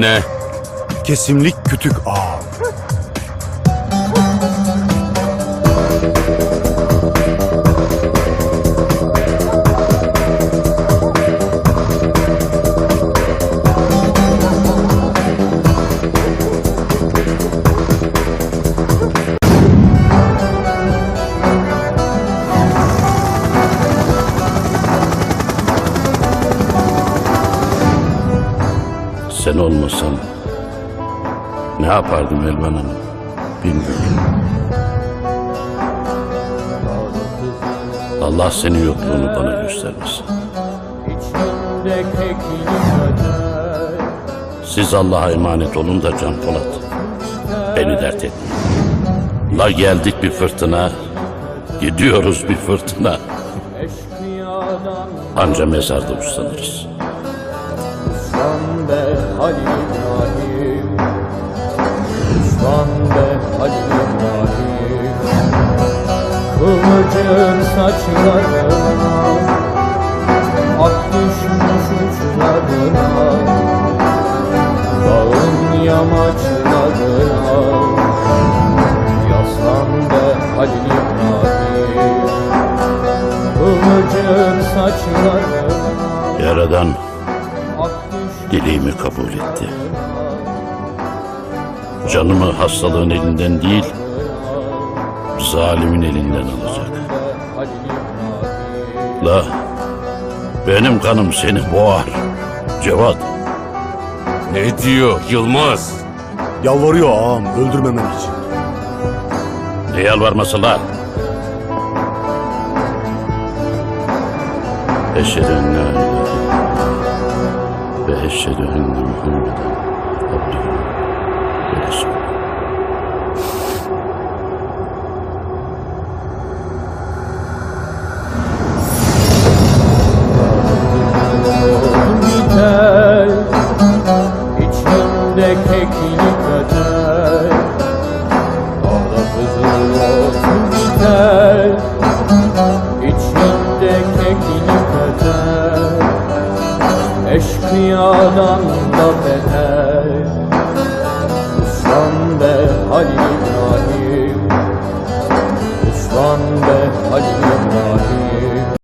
ne? Kesimlik kütük ağam. Sen olmasan ne yapardım Elvan Hanım? Bilmiyorum. Allah senin yokluğunu bana göstermesin. Siz Allah'a emanet olun da Can Polat. Beni dert etmeyin. La geldik bir fırtına, gidiyoruz bir fırtına. Anca mezarda uslanırız. Kıvırcık saçlarına Ak düşmüş uçlarına Dağın yamaçlarına Yaslan be Halil İbrahim Kıvırcık saçlarına Yaradan dileğimi kabul etti. Canımı hastalığın elinden değil, zalimin elinden alacak. La, benim kanım seni boğar. Cevat, Ne diyor Yılmaz? Yalvarıyor ağam öldürmemen için. ne yalvarması la? Eşhedü en la ilahe ve eşhedü enne Muhammeden abdühü ve resulü. Olsun biter İçimde keklik öter Eşkıyadan da beter